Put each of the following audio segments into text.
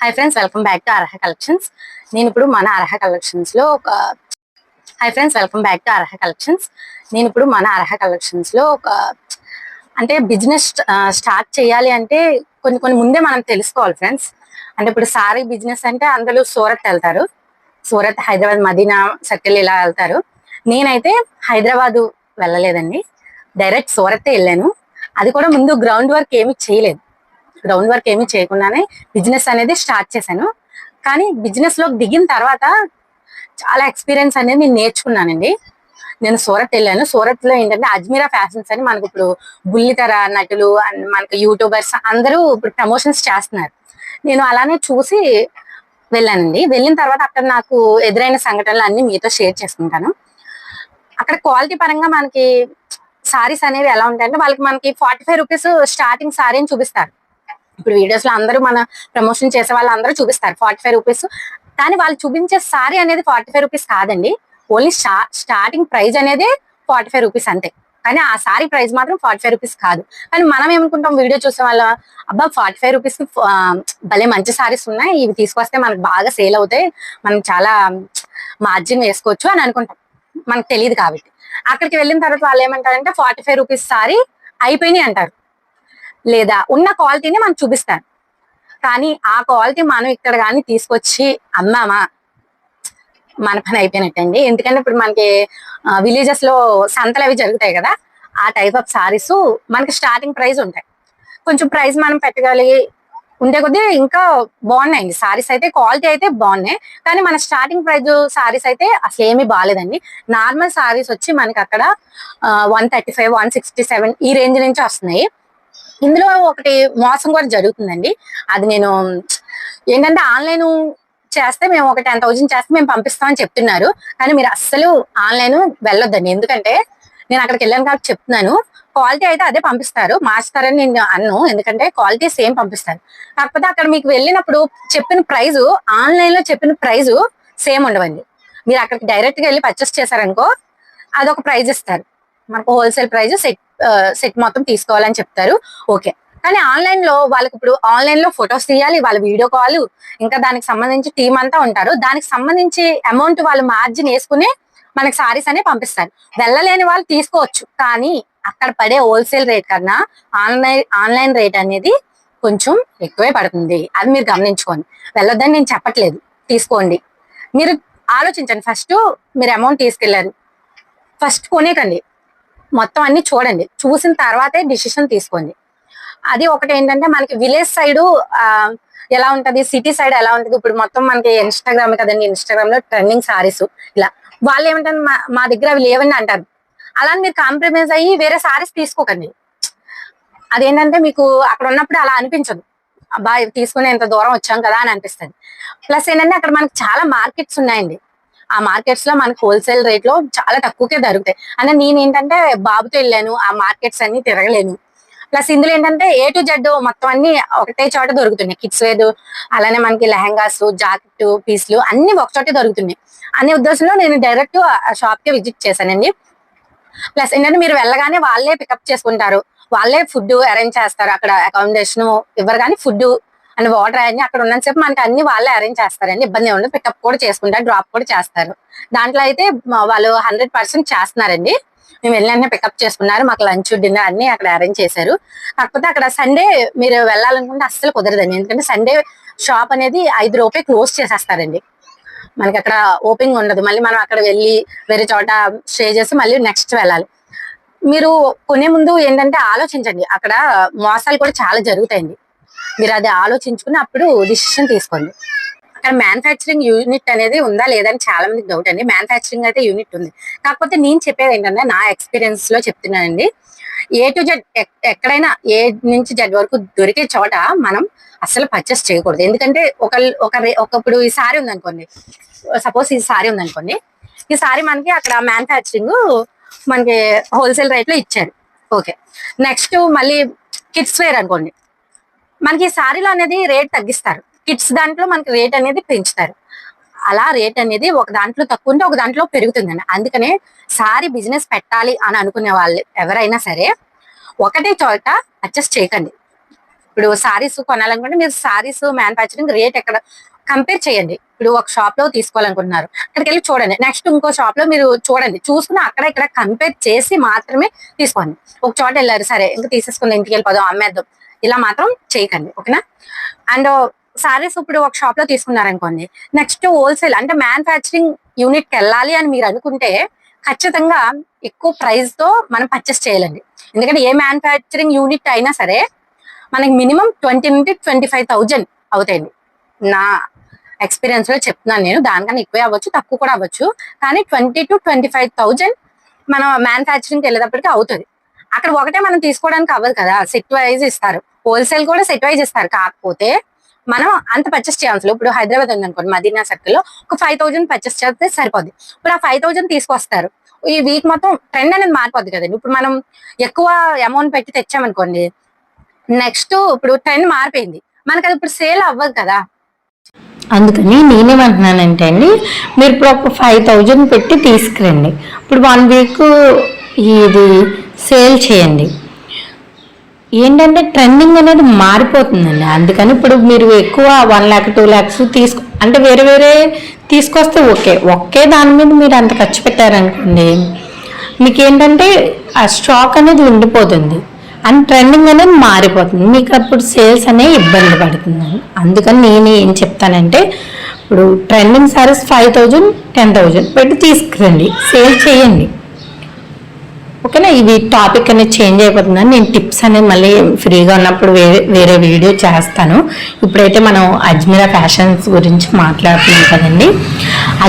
Hi friends welcome back to Arha collections నేను ఇప్పుడు మన అర్హ కలెక్షన్స్లో ఒక hi friends welcome back to Arha collections నేను ఇప్పుడు మన అర్హ కలెక్షన్స్లో ఒక అంటే బిజినెస్ స్టార్ట్ చేయాలి అంటే కొన్ని కొన్ని ముందే మనం తెలుసుకోవాలి ఫ్రెండ్స్ అంటే ఇప్పుడు సారీ బిజినెస్ అంటే అందరూ సూరత్ వెళ్తారు. సూరత్ హైదరాబాద్ మదీనా సర్కిల్ ఇలా వెళ్తారు. నేనైతే హైదరాబాదు వెళ్ళలేదండి. డైరెక్ట్ సూరత్ వెళ్ళాను. అది కూడా ముందు గ్రౌండ్ వర్క్ ఏమి చేయలేదు. గ్రౌండ్ వర్క్ ఏమీ చేయకుండానే బిజినెస్ అనేది స్టార్ట్ చేశాను. కానీ బిజినెస్లోకి దిగిన తర్వాత చాలా ఎక్స్పీరియన్స్ అనేది నేను నేర్చుకున్నానండి. నేను సూరత్ వెళ్ళాను. సూరత్లో ఏంటంటే అజ్మీరా ఫ్యాషన్స్ అని మనకు ఇప్పుడు బుల్లితెర నటులు అండ్ మనకు యూట్యూబర్స్ అందరూ ఇప్పుడు ప్రమోషన్స్ చేస్తున్నారు. నేను అలానే చూసి వెళ్ళానండి. వెళ్ళిన తర్వాత అక్కడ నాకు ఎదురైన సంఘటనలు అన్ని మీతో షేర్ చేసుకుంటాను. అక్కడ క్వాలిటీ పరంగా మనకి సారీస్ అనేవి ఎలా ఉంటాయంటే వాళ్ళకి మనకి forty five rupees starting sari అని చూపిస్తారు. ఇప్పుడు వీడియోస్లో అందరూ మన ప్రమోషన్ చేసే వాళ్ళందరూ చూపిస్తారు ఫార్టీ ఫైవ్ రూపీస్ కానీ వాళ్ళు చూపించే సారీ అనేది ఫార్టీ ఫైవ్ రూపీస్ కాదండి ఓన్లీ స్టార్టింగ్ ప్రైస్ అనేది ఫార్టీ ఫైవ్ రూపీస్ అంతే. కానీ ఆ సారీ ప్రైస్ మాత్రం ఫార్టీ ఫైవ్ రూపీస్ కాదు. కానీ మనం ఏమనుకుంటాం? వీడియో చూసే వాళ్ళ అబ్బా ఫార్టీ ఫైవ్ రూపీస్కి భలే మంచి సారీస్ ఉన్నాయి. ఇవి తీసుకొస్తే మనకు బాగా సేల్ అవుతాయి. మనం చాలా మార్జిన్ వేసుకోవచ్చు అని అనుకుంటాం. మనకు తెలియదు కాబట్టి. అక్కడికి వెళ్ళిన తర్వాత వాళ్ళు ఏమంటారంటే ఫార్టీ ఫైవ్ రూపీస్ సారీ అయిపోయినాయి అంటారు. లేదా ఉన్న క్వాలిటీని మనం చూపిస్తాను కానీ ఆ క్వాలిటీ మనం ఇక్కడ కానీ తీసుకొచ్చి అమ్మామా మన పని అయిపోయినట్టండి. ఎందుకంటే ఇప్పుడు మనకి విలేజెస్లో సంతలు అవి జరుగుతాయి కదా ఆ టైప్ ఆఫ్ సారీస్ మనకి స్టార్టింగ్ ప్రైస్ ఉంటాయి. కొంచెం ప్రైస్ మనం పెట్టగలిగి ఉండే కొద్దీ ఇంకా బాగున్నాయండి. సారీస్ అయితే క్వాలిటీ అయితే బాగున్నాయి. కానీ మన స్టార్టింగ్ ప్రైస్ సారీస్ అయితే అసలు ఏమీ బాగాలేదండి. నార్మల్ సారీస్ వచ్చి మనకి అక్కడ one thirty five one sixty seven ఈ రేంజ్ నుంచి వస్తున్నాయి. ఇందులో ఒకటి మోసం కూడా జరుగుతుందండి. అది నేను ఏంటంటే ఆన్లైన్ చేస్తే మేము ఒక టెన్ థౌజండ్ చేస్తే మేము పంపిస్తామని చెప్తున్నారు. కానీ మీరు అస్సలు ఆన్లైన్ వెళ్ళొద్దండి. ఎందుకంటే నేను అక్కడికి వెళ్ళాను కాబట్టి చెప్తున్నాను. క్వాలిటీ అయితే అదే పంపిస్తారు. మార్చుతారని నేను అన్ను. ఎందుకంటే క్వాలిటీ సేమ్ పంపిస్తారు. కాకపోతే అక్కడ మీకు వెళ్ళినప్పుడు చెప్పిన ప్రైజు ఆన్లైన్లో చెప్పిన ప్రైజు సేమ్ ఉండవండి. మీరు అక్కడికి డైరెక్ట్గా వెళ్ళి పర్చేస్ చేశారనుకో అదొక ప్రైజ్ ఇస్తారు. మనకు హోల్సేల్ ప్రైస్ సెట్ సెట్ మొత్తం తీసుకోవాలని చెప్తారు. ఓకే. కానీ ఆన్లైన్లో వాళ్ళకి ఇప్పుడు ఆన్లైన్లో ఫొటోస్ తీయాలి వాళ్ళ వీడియో కాల్ ఇంకా దానికి సంబంధించి టీం అంతా ఉంటారు. దానికి సంబంధించి అమౌంట్ వాళ్ళు మార్జిన్ వేసుకుని మనకి సారీస్ అనే పంపిస్తారు. వెళ్ళలేని వాళ్ళు తీసుకోవచ్చు. కానీ అక్కడ పడే హోల్సేల్ రేట్ కన్నా ఆన్లైన్ ఆన్లైన్ రేట్ అనేది కొంచెం ఎక్కువే పడుతుంది. అది మీరు గమనించుకోండి. వెళ్ళొద్దని నేను చెప్పట్లేదు. తీసుకోండి. మీరు ఆలోచించండి. ఫస్ట్ మీరు అమౌంట్ తీసుకెళ్ళారు ఫస్ట్ కొనేకండి. మొత్తం అన్ని చూడండి. చూసిన తర్వాతే డిసిషన్ తీసుకోండి. అది ఒకటి ఏంటంటే మనకి విలేజ్ సైడ్ ఎలా ఉంటది? సిటీ సైడ్ ఎలా ఉంటది? ఇప్పుడు మొత్తం మనకి ఇన్స్టాగ్రామ్ కదండి. ఇన్స్టాగ్రామ్లో ట్రెండింగ్ సారీస్ ఇలా. వాళ్ళు ఏమంటారు? మా మా దగ్గర అవి లేవని అంటారు. అలా అని మీరు కాంప్రమైజ్ అయ్యి వేరే సారీస్ తీసుకోకండి. అదేంటంటే మీకు అక్కడ ఉన్నప్పుడు అలా అనిపించదు. అబ్బాయి తీసుకునే తీసుకుని ఎంత దూరం వచ్చాం కదా అని అనిపిస్తుంది. ప్లస్ ఏంటంటే అక్కడ మనకి చాలా మార్కెట్స్ ఉన్నాయండి. ఆ మార్కెట్స్లో మనకి హోల్సేల్ రేట్లో చాలా తక్కువకే దొరుకుతాయి. అంటే నేను ఏంటంటే బాబుతో వెళ్ళాను ఆ మార్కెట్స్ అన్ని తిరగలేను. ప్లస్ ఇందులో ఏంటంటే ఏ టు జెడ్ మొత్తం అన్ని ఒకటే చోట దొరుకుతున్నాయి. కిడ్స్ వేర్ అలానే మనకి లెహంగాస్ జాకెట్ పీస్లు అన్ని ఒక చోటే దొరుకుతున్నాయి. అనే ఉద్దేశంలో నేను డైరెక్ట్ ఆ షాప్కి విజిట్ చేశానండి. ప్లస్ ఏంటంటే మీరు వెళ్ళగానే వాళ్ళే పికప్ చేసుకుంటారు. వాళ్ళే ఫుడ్ అరేంజ్ చేస్తారు. అక్కడ అకామిడేషన్ ఇవ్వరు కానీ ఫుడ్ అండ్ వాటర్ అన్ని అక్కడ ఉన్నంతసేపు మనకి అన్ని వాళ్ళే అరేంజ్ చేస్తారండి. ఇబ్బంది ఉండదు. పికప్ కూడా చేసుకుంటారు. డ్రాప్ కూడా చేస్తారు. దాంట్లో అయితే వాళ్ళు హండ్రెడ్ పర్సెంట్ చేస్తున్నారండి. మేము వెళ్ళిన పికప్ చేసుకున్నారు. మాకు లంచ్ డిన్నర్ అన్ని అక్కడ అరేంజ్ చేశారు. కాకపోతే అక్కడ సండే మీరు వెళ్ళాలనుకుంటే అస్సలు కుదరదండి. ఎందుకంటే సండే షాప్ అనేది ఐదు రూపాయి క్లోజ్ చేసేస్తారండి. మనకి అక్కడ ఓపెనింగ్ ఉండదు. మళ్ళీ మనం అక్కడ వెళ్ళి వేరే చోట స్టే చేసి మళ్ళీ నెక్స్ట్ వెళ్ళాలి. మీరు కొనే ముందు ఏంటంటే ఆలోచించండి. అక్కడ మోసాలు కూడా చాలా జరుగుతాయండి. మీరు అది ఆలోచించుకుని అప్పుడు డిసిషన్ తీసుకోండి. అక్కడ మ్యానుఫ్యాక్చరింగ్ యూనిట్ అనేది ఉందా లేదా అని చాలా మందికి డౌట్ అండి. మ్యానుఫ్యాక్చరింగ్ అయితే యూనిట్ ఉంది. కాకపోతే నేను చెప్పేది ఏంటంటే నా ఎక్స్పీరియన్స్లో చెప్తున్నానండి. ఏ టు జెడ్ ఎక్కడైనా ఏ నుంచి జెడ్ వరకు దొరికే చోట మనం అస్సలు పర్చేస్ చేయకూడదు. ఎందుకంటే ఒక ఒక రే- ఈ సారీ ఉందనుకోండి. సపోజ్ ఈ సారీ ఉందనుకోండి. ఈ సారీ మనకి అక్కడ మ్యానుఫ్యాక్చరింగ్ మనకి హోల్సేల్ రేట్లో ఇచ్చారు. ఓకే నెక్స్ట్ మళ్ళీ కిడ్స్ వేర్ అనుకోండి. మనకి ఈ సారీలో అనేది రేట్ తగ్గిస్తారు. కిడ్స్ దాంట్లో మనకి రేట్ అనేది పెంచుతారు. అలా రేట్ అనేది ఒక దాంట్లో తక్కువ ఉంటే ఒక దాంట్లో పెరుగుతుందండి. అందుకనే సారీ బిజినెస్ పెట్టాలి అని అనుకునే వాళ్ళు ఎవరైనా సరే ఒకటే చోట అడ్జస్ట్ చేయకండి. ఇప్పుడు సారీస్ కొనాలనుకుంటే మీరు సారీస్ మ్యానుఫ్యాక్చరింగ్ రేట్ ఎక్కడ కంపేర్ చేయండి. ఇప్పుడు ఒక షాప్లో తీసుకోవాలనుకుంటున్నారు. అక్కడికి వెళ్ళి చూడండి. నెక్స్ట్ ఇంకో షాప్లో మీరు చూడండి. చూసుకుని అక్కడ ఇక్కడ కంపేర్ చేసి మాత్రమే తీసుకోండి. ఒక చోట వెళ్ళారు. సరే ఇంకా తీసేసుకుందాం. ఇంటికి వెళ్ళిపోదాం. అమ్మేద్దాం. ఇలా మాత్రం చేయకండి ఓకేనా? అండ్ సారీస్ ఇప్పుడు ఒక షాప్లో తీసుకున్నారనుకోండి నెక్స్ట్ హోల్సేల్ అంటే మ్యానుఫ్యాక్చరింగ్ యూనిట్కి వెళ్ళాలి అని మీరు అనుకుంటే ఖచ్చితంగా ఎక్కువ ప్రైస్తో మనం పర్చేస్ చేయాలండి. ఎందుకంటే ఏ మ్యానుఫ్యాక్చరింగ్ యూనిట్ అయినా సరే మనకి మినిమం ట్వంటీ నుండి ట్వంటీ ఫైవ్ థౌజండ్ అవుతాయండి. నా ఎక్స్పీరియన్స్లో చెప్తున్నాను నేను దానికన్నా ఎక్కువే అవ్వచ్చు తక్కువ కూడా అవ్వచ్చు. కానీ twenty to twenty five thousand మనం మ్యానుఫ్యాక్చరింగ్కి వెళ్ళేటప్పటికి అవుతుంది. అక్కడ ఒకటే మనం తీసుకోవడానికి అవ్వదు కదా. సెట్ వైజ్ ఇస్తారు. హోల్సేల్ కూడా సెట్ వైజ్ ఇస్తారు. కాకపోతే మనం అంత పర్చేస్ చేయాల్సి ఇప్పుడు హైదరాబాద్ ఉంది అనుకోండి మదీనా సర్కిల్లో ఒక ఫైవ్ థౌజండ్ పర్చేస్ చేస్తే సరిపోద్ది. ఇప్పుడు ఆ ఫైవ్ థౌజండ్ తీసుకొస్తారు. ఈ వీక్ మొత్తం ట్రెండ్ అనేది మారిపోద్ది కదండి. ఇప్పుడు మనం ఎక్కువ అమౌంట్ పెట్టి తెచ్చామనుకోండి నెక్స్ట్ ఇప్పుడు ట్రెండ్ మారిపోయింది. మనకి అది ఇప్పుడు సేల్ అవ్వదు కదా. అందుకని నేనేమంటున్నానంటే అండి మీరు ఇప్పుడు ఒక ఫైవ్ థౌజండ్ పెట్టి తీసుకురండి. ఇప్పుడు వన్ వీక్ ఇది సేల్ చేయండి. ఏంటంటే ట్రెండింగ్ అనేది మారిపోతుందండి. అందుకని ఇప్పుడు మీరు ఎక్కువ వన్ ల్యాక్ టూ ల్యాక్స్ తీసుకు అంటే వేరే వేరే తీసుకొస్తే ఓకే. ఒకే దాని మీద మీరు అంత ఖర్చు పెట్టారనుకోండి మీకు ఏంటంటే ఆ స్టాక్ అనేది ఉండిపోతుంది. అండ్ ట్రెండింగ్ అనేది మారిపోతుంది. మీకు అప్పుడు సేల్స్ అనేవి ఇబ్బంది పడుతుందండి. అందుకని నేను ఏం చెప్తానంటే ఇప్పుడు trending saris five thousand ten thousand పెట్టి తీసుకురండి. సేల్ చేయండి. ఓకేనా? ఇది టాపిక్ అనేది చేంజ్ అయిపోతుందని నేను టిప్స్ అనేది మళ్ళీ ఫ్రీగా ఉన్నప్పుడు వేరే వేరే వీడియో చేస్తాను. ఇప్పుడైతే మనం అజ్మీరా ఫ్యాషన్స్ గురించి మాట్లాడుతున్నాం కదండి.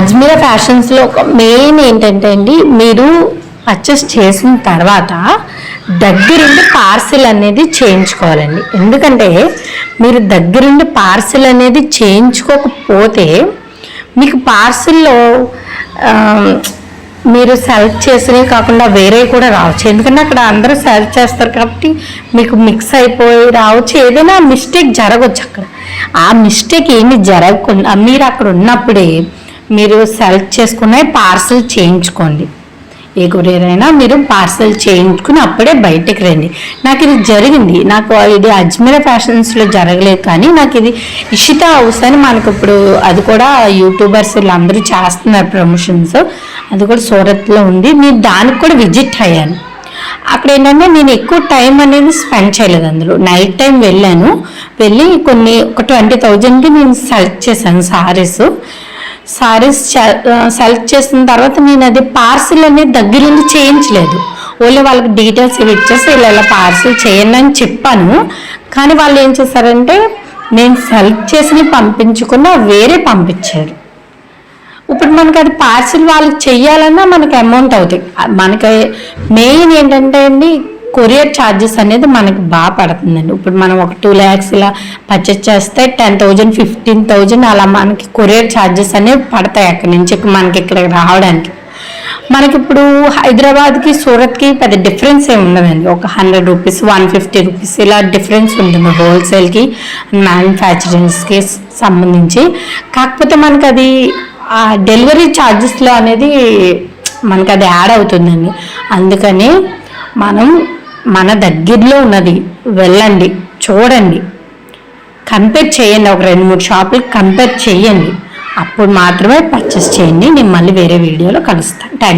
అజ్మీరా ఫ్యాషన్స్లో ఒక మెయిన్ ఏంటంటే అండి మీరు పర్చేస్ చేసిన తర్వాత దగ్గరుండి పార్సిల్ అనేది చేయించుకోవాలండి. ఎందుకంటే మీరు దగ్గరుండి పార్సిల్ అనేది చేయించుకోకపోతే మీకు పార్సిల్లో మీరు సెలెక్ట్ చేసినవి కాకుండా వేరే కూడా రావచ్చు. ఎందుకంటే అక్కడ అందరూ సెలెక్ట్ చేస్తారు కాబట్టి మీకు మిక్స్ అయిపోయి రావచ్చు. ఏదైనా మిస్టేక్ జరగవచ్చు అక్కడ. ఆ మిస్టేక్ ఏమి జరగకుండా మీరు అక్కడ ఉన్నప్పుడే మీరు సెలెక్ట్ చేసుకునే పార్సల్ చేయించుకోండి. ఏ కొరియర్ మీరు పార్సల్ చేయించుకుని అప్పుడే బయటకు రండి. నాకు ఇది జరిగింది. నాకు ఇది అజ్మీర ఫ్యాషన్స్లో జరగలేదు కానీ నాకు ఇది ఇషిత హౌస్ అని మనకు ఇప్పుడు అది కూడా యూట్యూబర్స్ అందరూ చేస్తున్నారు ప్రమోషన్స్ అది కూడా సూరత్లో ఉంది. నేను దానికి కూడా విజిట్ అయ్యాను. అక్కడ ఏంటంటే నేను ఎక్కువ టైం అనేది స్పెండ్ చేయలేదు అందులో. నైట్ టైం వెళ్ళాను. వెళ్ళి కొన్ని ఒక ట్వంటీ థౌజండ్కి నేను సెలెక్ట్ చేశాను సారీస్. సారీస్ సెలెక్ట్ చేసిన తర్వాత నేను అది పార్సిల్ అనేది దగ్గరుండి చేయించలేదు. ఓన్లీ వాళ్ళకి డీటెయిల్స్ ఇవి ఇచ్చేసి ఇలా ఇలా పార్సిల్ చేయండి అని చెప్పాను. కానీ వాళ్ళు ఏం చేశారంటే నేను సెలెక్ట్ చేసి పంపించకుండా వేరే పంపించారు. ఇప్పుడు మనకి అది పార్సిల్ వాళ్ళకి చెయ్యాలన్నా మనకి అమౌంట్ అవుతాయి. మనకి మెయిన్ ఏంటంటే అండి కొరియర్ ఛార్జెస్ అనేది మనకి బాగా పడుతుందండి. ఇప్పుడు మనం ఒక టూ ల్యాక్స్ ఇలా పర్చేస్ చేస్తే టెన్ థౌజండ్ ఫిఫ్టీన్ థౌజండ్ అలా మనకి కొరియర్ ఛార్జెస్ అనేవి పడతాయి అక్కడి నుంచి మనకి ఇక్కడికి రావడానికి. మనకి ఇప్పుడు హైదరాబాద్కి సూరత్కి పెద్ద డిఫరెన్స్ ఏమి ఉండదండి. ఒక hundred rupees one fifty rupees ఇలా డిఫరెన్స్ ఉంటుంది హోల్సేల్కి మ్యానుఫ్యాక్చరింగ్స్కి సంబంధించి. కాకపోతే మనకి అది ఆ డెలివరీ ఛార్జెస్లో అనేది మనకి అది యాడ్ అవుతుందండి. అందుకని మనం మన దగ్గరలో ఉన్నది వెళ్ళండి చూడండి. కంపేర్ చేయండి ఒక రెండు మూడు షాపులు కంపేర్ చేయండి. అప్పుడు మాత్రమే పర్చేస్ చేయండి నేను మళ్ళీ వేరే వీడియోలో కలుస్తాను థ్యాంక్